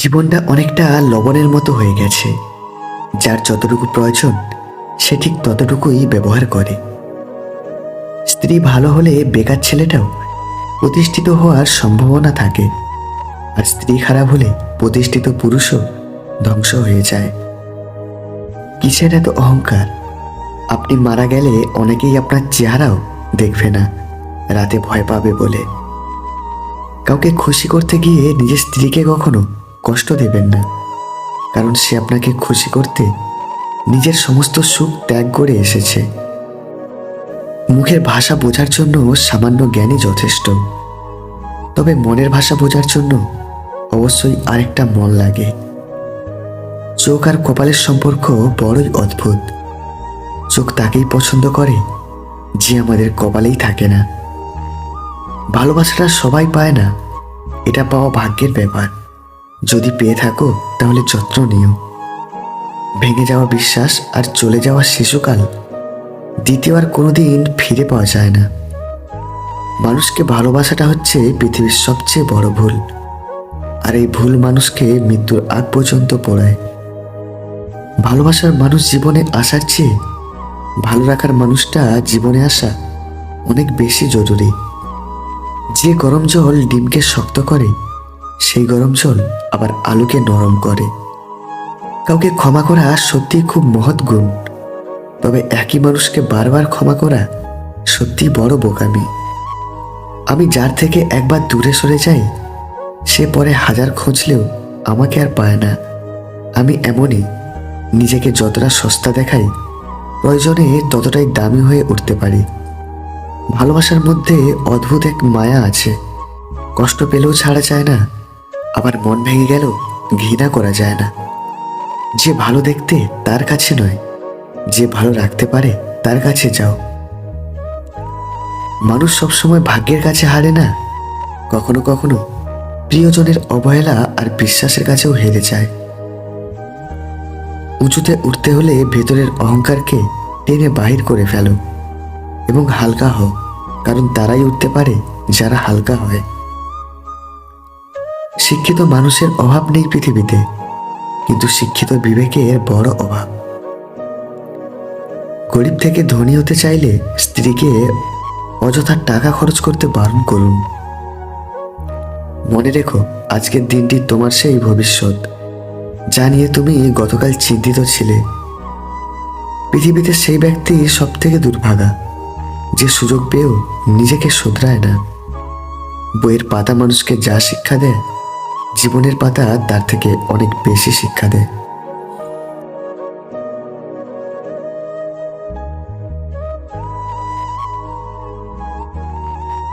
জীবনটা অনেকটা লবণের মতো হয়ে গেছে। যার যতটুকু প্রয়োজন, সে ঠিক ততটুকুই ব্যবহার করে। স্ত্রী ভালো হলে বেকার ছেলেটাও প্রতিষ্ঠিত হওয়ার সম্ভাবনা থাকে। আর স্ত্রী খারাপ হলে প্রতিষ্ঠিত পুরুষও ধ্বংস হয়ে যায়। কিসের এত অহংকার? আপনি মারা গেলে অনেকেই আপনার চেহারাও দেখবে না, রাতে ভয় পাবে বলে। কাউকে খুশি করতে গিয়ে নিজের স্ত্রীকে কখনো কষ্ট দেবেন না। কারণ সে আপনাকে খুশি করতে নিজের সমস্ত সুখ ত্যাগ করে এসেছে। মুখের ভাষা বোঝার জন্য সামান্য জ্ঞানই যথেষ্ট। তবে মনের ভাষা বোঝার জন্য অবশ্যই আরেকটা মন লাগে। চোখ আর কপালের সম্পর্ক বড়ই অদ্ভুত। চোখ তাকেই পছন্দ করে, যে আমাদের কপালেই থাকে না। ভালোবাসাটা সবাই পায় না, এটা পাওয়া ভাগ্যের ব্যাপার। যদি পেয়ে থাকো, তাহলে যত্ন নিও। ভেঙে যাওয়া বিশ্বাস আর চলে যাওয়া শিশুকাল দ্বিতীয় দ্বিতীয়বার কোনোদিন ফিরে পাওয়া যায় না। মানুষকে ভালোবাসাটা হচ্ছে পৃথিবীর সবচেয়ে বড় ভুল। আর এই ভুল মানুষকে মৃত্যুর আগ পর্যন্ত পড়ায়। ভালোবাসার মানুষ জীবনে আসার চেয়ে ভালো রাখার মানুষটা জীবনে আসা অনেক বেশি জরুরি। যে গরম জল ডিমকে শক্ত করে সেই গরম জল আবার আলুকে নরম করে। কাউকে ক্ষমা করা সত্যিই খুব মহৎ গুণ। তবে একই মানুষকে বারবার ক্ষমা করা সত্যি বড় বোকামি। আমি যার থেকে একবার দূরে সরে যাই, সে পরে হাজার খুঁজলেও আমাকে আর পায় না। আমি এমনই নিজেকে যতটা সস্তা দেখাই, প্রয়োজনে ততটাই দামি হয়ে উঠতে পারি। ভালোবাসার মধ্যে অদ্ভুত এক মায়া আছে। কষ্ট পেলেও ছাড়া চায় না। আবার মন ভেঙে গেল ঘৃণা করা যায় না। যে ভালো দেখতে তার কাছে নয়, যে ভালো রাখতে পারে তার কাছে যাও। মানুষ সবসময় ভাগ্যের কাছে হারে না। কখনো কখনো প্রিয়জনের অবহেলা আর বিশ্বাসের কাছেও হেরে যায়। উঁচুতে উঠতে হলে ভেতরের অহংকারকে টেনে বাহির করে ফেলো এবং হালকা হও, কারণ তারাই উঠতে পারে যারা হালকা হয়। শিক্ষিত মানুষের অভাব নেই পৃথিবীতে, কিন্তু শিক্ষিত বিবেকের বড় অভাব। গরিব থেকে ধনী হতে চাইলে স্ত্রীকে অযথা টাকা খরচ করতে বারণ করুন। মনে রেখো, আজকের দিনটি তোমার সেই ভবিষ্যৎ, যা নিয়ে তুমি গতকাল চিন্তিত ছিলে। পৃথিবীতে সেই ব্যক্তি সব থেকে দুর্ভাগা, যে সুযোগ পেয়েও নিজেকে শোধরায় না। বইয়ের পাতা মানুষকে যা শিক্ষা দেয় জীবনের পাতা তার থেকে অনেক বেশি শিক্ষা দেয়।